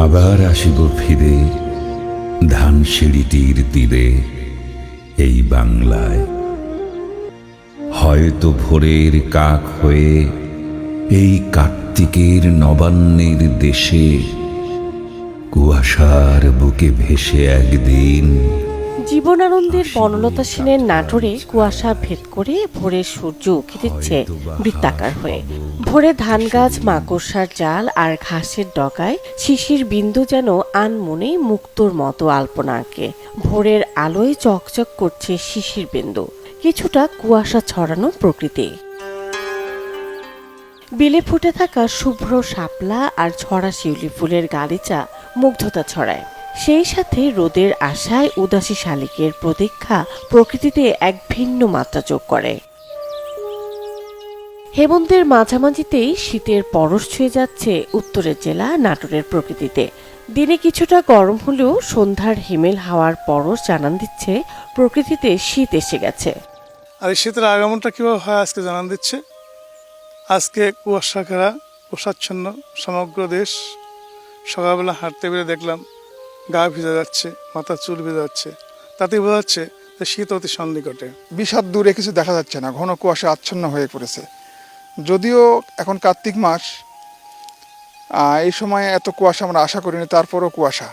আবার আসিব ফিরে, ধান সিঁড়িটির তীরে, এই বাংলায়। হয়তো ভোরের কাক হয়ে এই কার্তিকের নবান্নের দেশে কুয়াশার বুকে ভেসে একদিন জীবনানন্দের বনলতা সেনের নাটোরে কুয়াশা ভেদ করে ভোরের সূর্য উঁকি দিচ্ছে বৃত্তাকার হয়ে। ভোরে ধান গাছ মাকড়সার জাল আর ঘাসের ডগায় শিশির বিন্দু যেন আনমনে মুক্তোর মতো আলপনা আঁকে ভোরের আলোয় চকচক করছে শিশির বিন্দু। কিছুটা কুয়াশা ছড়ানো প্রকৃতি। বিলে ফুটে থাকা শুভ্র শাপলা আর ছড়া শিউলি ফুলের গালিচা মুগ্ধতা ছড়ায়। সেই সাথে রোদের আশায় উদাসী শালিকের প্রতীক্ষা প্রকৃতিতে এক ভিন্ন মাত্রা যোগ করে। হেমন্তের মাঝামাঝিতেই শীতের পরশ ছুঁয়ে যাচ্ছে উত্তরের জেলা নাটোরের প্রকৃতিতে। দিনে কিছুটা গরম হলেও সন্ধ্যার হিমেল হাওয়ার পরশ জানান দিচ্ছে, প্রকৃতিতে শীত এসে গেছে। আর এই শীতের আগমনটা কীভাবে হয় আজকে জানান দিচ্ছে? আজকে কুয়াশা ঘেরা সমগ্র দেশ সকালবেলা হাঁটতে বেরিয়ে দেখলাম গা ভিজে যাচ্ছে মাথা চুল ভিজে যাচ্ছে। তাতে বোঝা যাচ্ছে যে শীত অতি সন্নিকটে। বিষাদ দূরে কিছু দেখা যাচ্ছে না ঘন কুয়াশা আচ্ছন্ন হয়ে পড়েছে। যদিও এখন কার্তিক মাস এই সময় এত কুয়াশা আমরা আশা করিনি তারপরও কুয়াশা।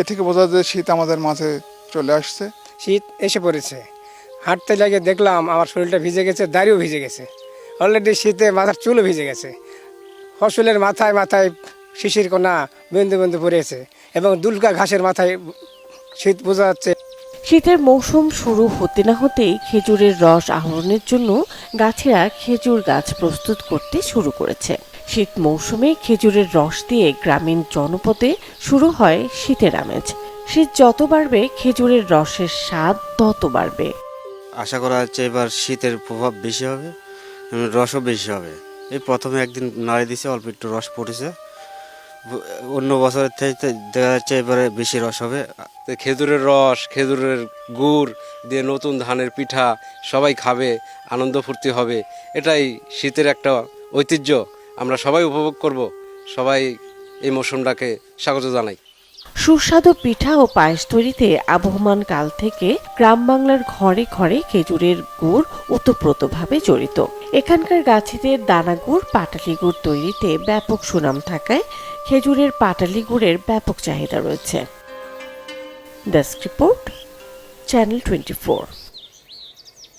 এ থেকে বোঝা যায় শীত আমাদের মাঝে চলে আসছে। শীত এসে পড়েছে। হাঁটতে লাগে দেখলাম আমার শরীরটা ভিজে গেছে দাড়িও ভিজে গেছে। অলরেডি শীতে মাথার চুলও ভিজে গেছে। ফসলের মাথায় মাথায় শিশির কোনা বিন্দু বিন্দু পড়েছে। এবং দুলকা ঘাসের মাথায় শীত বোঝা যাচ্ছে। শীতের মৌসুম শুরু হতে না হতেই খেজুরের রস আহরণের জন্য গাছেরা খেজুর গাছ প্রস্তুত করতে শুরু করেছে। শীত মৌসুমে খেজুরের রস দিয়ে গ্রামীণ জনপদে শুরু হয় শীতের আমেজ। শীত যত বাড়বে খেজুরের রসের স্বাদ তত বাড়বে। আশা করা হচ্ছে এবার শীতের প্রভাব বেশি হবে রসও বেশি হবে। এই প্রথমে একদিন নাড়ি দিছে অল্প একটু রস পড়েছে। অন্য বছরের থেকে দেখা যাচ্ছে এবারে বেশি রস হবে। খেজুরের রস, খেজুরের গুড় দিয়ে নতুন ধানের পিঠা সবাই খাবে, আনন্দ ফুর্তি হবে। এটাই শীতের একটা ঐতিহ্য। আমরা সবাই উপভোগ করব। সবাই এই মৌসুমটাকে স্বাগত জানাই। সুস্বাদু পিঠা ও পায়েস তৈরিতে আবহমান কাল থেকে গ্রাম বাংলার ঘরে ঘরে খেজুরের গুড় ওতপ্রোতভাবে জড়িত। এখানকার গাছিদের দানা গুড়, পাটালি গুড় তৈরিতে ব্যাপক সুনাম থাকায় খেজুরের পাটালি গুড়ের ব্যাপক চাহিদা রয়েছে। Desk report channel twenty